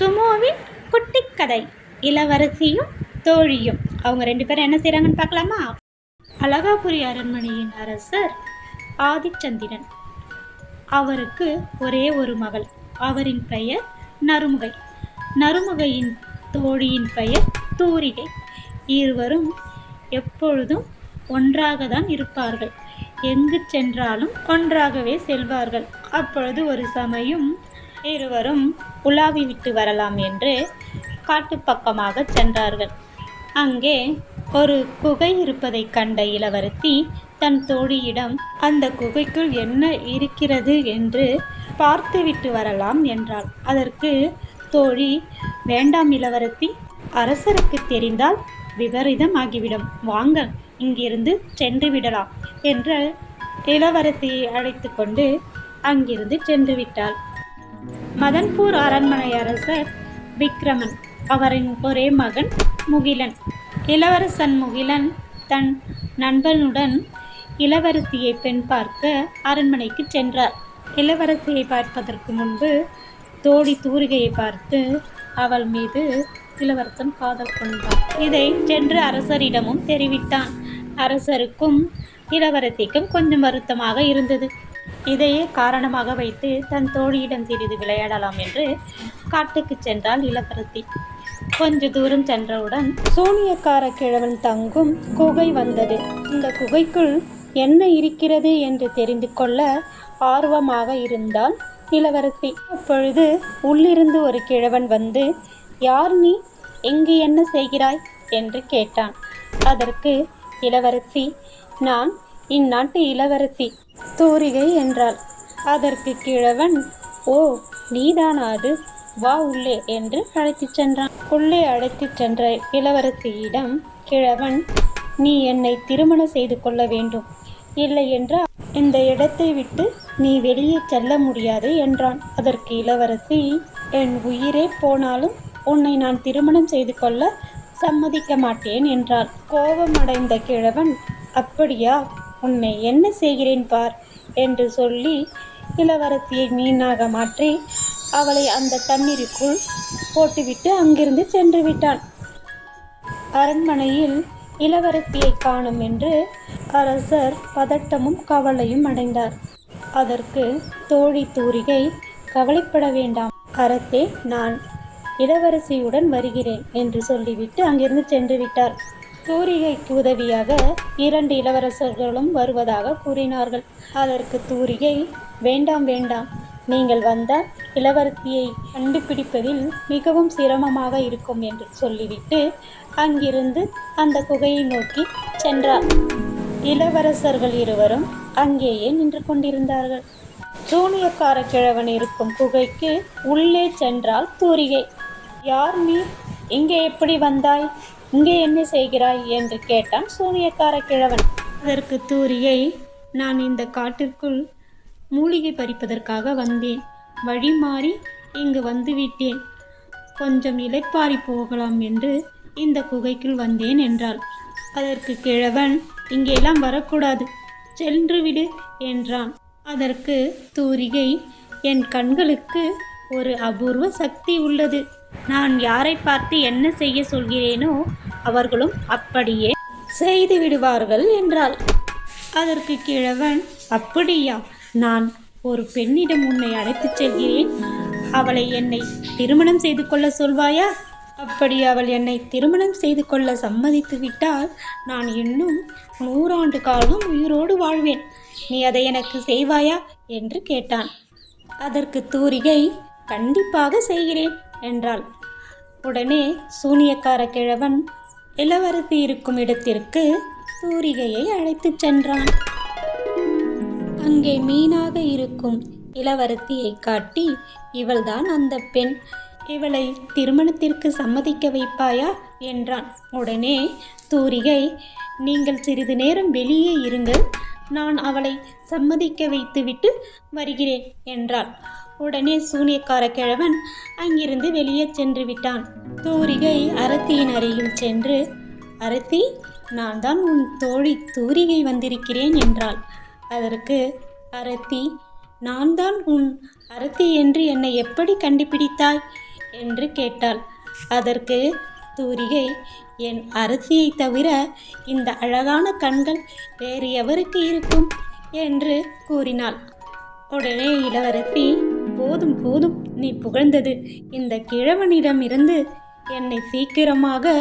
சுமோவின் குட்டி கதை இளவரசியும் தோழியும். அவங்க ரெண்டு பேரும் என்ன செய்கிறாங்கன்னு பார்க்கலாமா? அழகாபுரி அரண்மனையின் அரசர் ஆதிச்சந்திரன். அவருக்கு ஒரே ஒரு மகள். அவரின் பெயர் நறுமுகை. நறுமுகையின் தோழியின் பெயர் தூரிகை. இருவரும் எப்பொழுதும் ஒன்றாக தான் இருப்பார்கள். எங்கு சென்றாலும் ஒன்றாகவே செல்வார்கள். அப்பொழுது ஒரு சமயம் இருவரும் உலாவி விட்டு வரலாம் என்று காட்டுப்பக்கமாக சென்றார்கள். அங்கே ஒரு குகை இருப்பதைக் கண்ட இளவரசி தன் தோழியிடம் அந்த குகைக்குள் என்ன இருக்கிறது என்று பார்த்துவிட்டு வரலாம் என்றாள். அதற்கு தோழி வேண்டாம் இளவரசி அரசருக்கு தெரிந்தால் விபரீதம் ஆகிவிடும். வாங்க இங்கிருந்து சென்று விடலாம் என்று இளவரசியை அழைத்து கொண்டு அங்கிருந்து சென்று விட்டாள். மதன்பூர் அரண்மனை அரசர் விக்ரமன். அவரின் ஒரே மகன் முகிலன். இளவரசன் முகிலன் தன் நண்பனுடன் இளவரசியை பெண் பார்க்க அரண்மனைக்கு சென்றார். இளவரசியை பார்ப்பதற்கு முன்பு தோழி தூரிகையை பார்த்து அவள் மீது இளவரசன் காதல் கொண்டான். இதை சென்று அரசரிடமும் தெரிவித்தான். அரசருக்கும் இளவரசிக்கும் கொஞ்சம் வருத்தமாக இருந்தது. இதையே காரணமாக வைத்து தன் தோழியிடம் சிறிது விளையாடலாம் என்று காட்டுக்கு சென்றாள் இளவரசி. கொஞ்ச தூரம் சென்றவுடன் சூனியக்கார கிழவன் தங்கும் குகை வந்தது. இந்த குகைக்குள் என்ன இருக்கிறது என்று தெரிந்து கொள்ள ஆர்வமாக இருந்தால் இளவரசி. அப்பொழுது உள்ளிருந்து ஒரு கிழவன் வந்து யார் நீ? எங்கு என்ன செய்கிறாய்? என்று கேட்டான். அதற்கு இளவரசி நான் இந்நாட்டு இளவரசி. தூரிகை என்றாள். அதற்கு கிழவன் ஓ நீதானா அது வா உள்ளே என்று அழைத்துச் சென்றான். உள்ளே அழைத்துச் சென்ற இளவரசியிடம் கிழவன் நீ என்னை திருமணம் செய்து கொள்ள வேண்டும். இல்லை என்றால் இந்த இடத்தை விட்டு நீ வெளியே செல்ல முடியாது என்றான். அதற்கு இளவரசி என் உயிரே போனாலும் உன்னை நான் திருமணம் செய்து கொள்ள சம்மதிக்க மாட்டேன் என்றாள். கோபமடைந்த கிழவன் அப்படியா? உன்னை என்ன செய்கிறேன் பார்? என்று சொல்லி இளவரசியை மீனாக மாற்றி அவளை அந்த தண்ணீருக்குள் போட்டுவிட்டு அங்கிருந்து சென்று விட்டான். அரண்மனையில் இளவரசியை காணும் என்று அரசர் பதட்டமும் கவலையும் அடைந்தார். அதற்கு தோழி தூரிகை கவலைப்பட வேண்டாம் அரசே நான் இளவரசியுடன் வருகிறேன் என்று சொல்லிவிட்டு அங்கிருந்து சென்று விட்டார். தூரிகைக்கு உதவியாக இரண்டு இளவரசர்களும் வருவதாக கூறினார்கள். அதற்கு தூரிகை வேண்டாம் வேண்டாம். நீங்கள் வந்தால் இளவரசியை கண்டுபிடிப்பதில் மிகவும் சிரமமாக இருக்கும் என்று சொல்லிவிட்டு அங்கிருந்து அந்த குகையை நோக்கி சென்றார். இளவரசர்கள் இருவரும் அங்கேயே நின்று கொண்டிருந்தார்கள். ஜூனியக்கார கிழவன் இருக்கும் குகைக்கு உள்ளே சென்றால் தூரிகை. யார் நீ? இங்கே எப்படி வந்தாய்? இங்கே என்ன செய்கிறாய் என்று கேட்டான் சூனியக்கார கிழவன். அதற்கு தூரியை நான் இந்த காட்டிற்குள் மூலிகை பறிப்பதற்காக வந்தேன். வழி மாறி இங்கு வந்துவிட்டேன். கொஞ்சம் இலைப்பாரி போகலாம் என்று இந்த குகைக்குள் வந்தேன் என்றாள். அதற்கு கிழவன் இங்கெல்லாம் வரக்கூடாது. சென்று விடு என்றான். அதற்கு தூரிகை என் கண்களுக்கு ஒரு அபூர்வ சக்தி உள்ளது. நான் யாரை பார்த்து என்ன செய்ய சொல்கிறேனோ அவர்களும் அப்படியே செய்து விடுவார்கள் என்றாள். அதற்கு கிழவன் அப்படியா நான் ஒரு பெண்ணிடம் உன்னை அழைத்துச் செல்கிறேன். அவளை என்னை திருமணம் செய்து கொள்ள சொல்வாயா? அப்படி அவள் என்னை திருமணம் செய்து கொள்ள சம்மதித்து விட்டால் நான் இன்னும் நூறாண்டு காலம் உயிரோடு வாழ்வேன். நீ அதை எனக்கு செய்வாயா? என்று கேட்டான். அதற்கு தூரிகை கண்டிப்பாக செய்கிறேன். என்றாள். உடனே சூனியக்கார கிழவன் இளவரசி இருக்கும் இடத்திற்கு தூரிகையை அழைத்துச் சென்றான். அங்கே மீனாக இருக்கும் இளவரசியை காட்டி இவள்தான் அந்த பெண். இவளை திருமணத்திற்கு சம்மதிக்க வைப்பாயா? என்றான். உடனே தூரிகை நீங்கள் சிறிது நேரம் வெளியே இருங்கள். நான் அவளை சம்மதிக்க வைத்துவிட்டு வருகிறேன் என்றாள். உடனே சூனியக்கார கிழவன் அங்கிருந்து வெளியே சென்று விட்டான். தூரிகை அரத்தியின் அருகில் சென்று அரத்தி நான் தான் உன் தோழி தூரிகை வந்திருக்கிறேன் என்றாள். அதற்கு அரத்தி நான் தான் உன் அரத்தி என்று என்னை எப்படி கண்டுபிடித்தாய்? என்று கேட்டாள். அதற்கு தூரிகை என் அரசியை தவிர இந்த அழகான கண்கள் வேறு எவருக்கு இருக்கும்? என்று கூறினாள். உடனே இளவரசி போதும் போதும். நீ புகழ்ந்தது இந்த கிழவனிடமிருந்து என்னை சீக்கிரமாக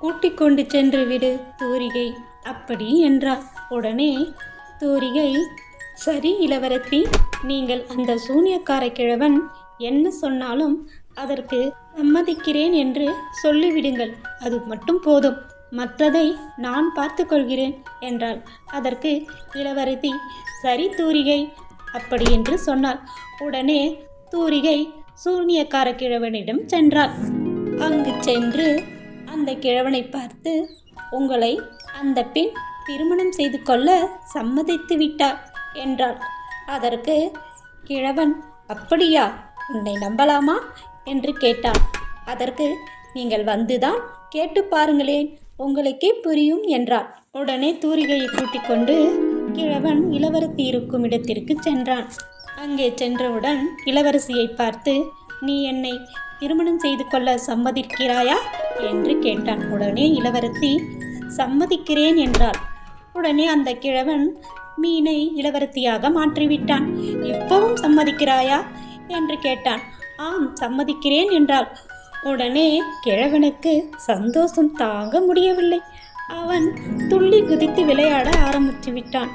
கூட்டிக் கொண்டு சென்று விடு தூரிகை. அப்படி என்றார் உடனே தூரிகை சரி இளவரசி. நீங்கள் அந்த சூனியக்கார கிழவன். என்ன சொன்னாலும் அதற்கு சம்மதிக்கிறேன் என்று சொல்லிவிடுங்கள். அது மட்டும் போதும். மற்றதை நான் பார்த்துக்கொள்கிறேன் என்றாள். அதற்கு இளவரசி சரி தூரிகை அப்படி என்று சொன்னாள். உடனே தூரிகை சூனியக்கார கிழவனிடம் சென்றாள். அங்கு சென்று அந்த கிழவனை பார்த்து உங்களை அந்த பெண் திருமணம் செய்து கொள்ள சம்மதித்து விட்டார் என்றாள். அதற்கு கிழவன் அப்படியா? உன்னை நம்பலாமா? என்று கேட்டான். அதற்கு நீங்கள் வந்துதான் கேட்டு பாருங்களேன் உங்களுக்கே புரியும் என்றான். உடனே தூரிகையை கூட்டிக் கொண்டு கிழவன் இளவரசி இருக்கும் இடத்திற்கு சென்றான். அங்கே சென்றவுடன் இளவரசியை பார்த்து நீ என்னை திருமணம் செய்து கொள்ள சம்மதிக்கிறாயா? என்று கேட்டான். உடனே இளவரசி சம்மதிக்கிறேன் என்றாள். உடனே அந்த கிழவன் மீனை இளவரசியாக மாற்றிவிட்டான். இப்பவும் சம்மதிக்கிறாயா? என்று கேட்டான். ஆம் சம்மதிக்கிறேன் என்றாள். உடனே கிழவனுக்கு சந்தோஷம் தாங்க முடியவில்லை. அவன் துள்ளி குதித்து விளையாட ஆரம்பித்து விட்டான்.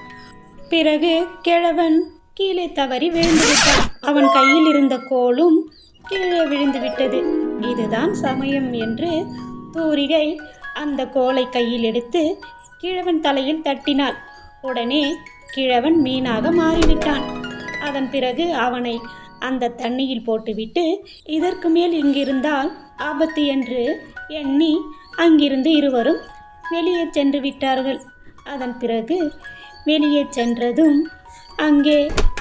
பிறகு கிழவன் கீழே தவறி விழுந்து விட்டான். அவன் கையில் இருந்த கோலும் கீழே விழுந்து விட்டது. இதுதான் சமயம் என்று தூரிகை அந்த கோலை கையில் எடுத்து கிழவன் தலையில் தட்டினாள். உடனே கிழவன் மீனாக மாறிவிட்டான். அதன் பிறகு அவனை அந்த தண்ணியில் போட்டுவிட்டு இதற்கு மேல் இங்கிருந்தால் ஆபத்து என்று எண்ணி அங்கிருந்து இருவரும் வெளியே சென்று விட்டார்கள். அதன் பிறகு வெளியே சென்றதும் அங்கே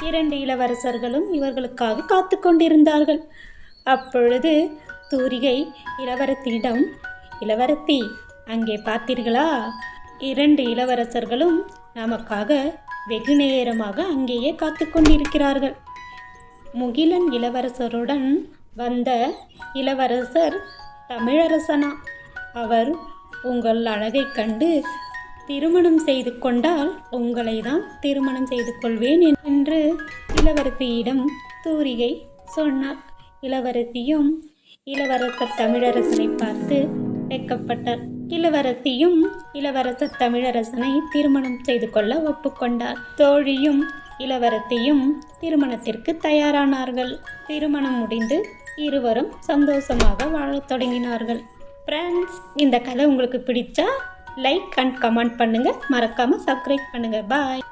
இரண்டு இளவரசர்களும் இவர்களுக்காக காத்து கொண்டிருந்தார்கள். அப்பொழுது தூரிகை இளவரத்திடம் இளவரத்தி அங்கே பார்த்தீர்களா? இரண்டு இளவரசர்களும் நமக்காக வெகு நேரமாக அங்கேயே காத்து கொண்டிருக்கிறார்கள். முகிலன் இளவரசருடன் வந்த இளவரசர் தமிழரசனா. அவர் உங்கள் அழகைக் கண்டு திருமணம் செய்து கொண்டால் உங்களை தான் திருமணம் செய்து கொள்வேன் என்று இளவரசியிடம் தூரிகை சொன்னார். இளவரசியும் இளவரசர் தமிழரசனை பார்த்து வெட்கப்பட்டார். இளவரசியும் இளவரசர் தமிழரசனை திருமணம் செய்து கொள்ள ஒப்புக்கொண்டார். தோழியும் இளவரசியும் திருமணத்திற்கு தயாரானார்கள். திருமணம் முடிந்து இருவரும் சந்தோஷமாக வாழத் தொடங்கினார்கள். ஃப்ரெண்ட்ஸ் இந்த கதை உங்களுக்கு பிடிச்சா லைக் அண்ட் கமெண்ட் பண்ணுங்கள் மறக்காமல் சப்ஸ்கிரைப் பண்ணுங்கள் பாய்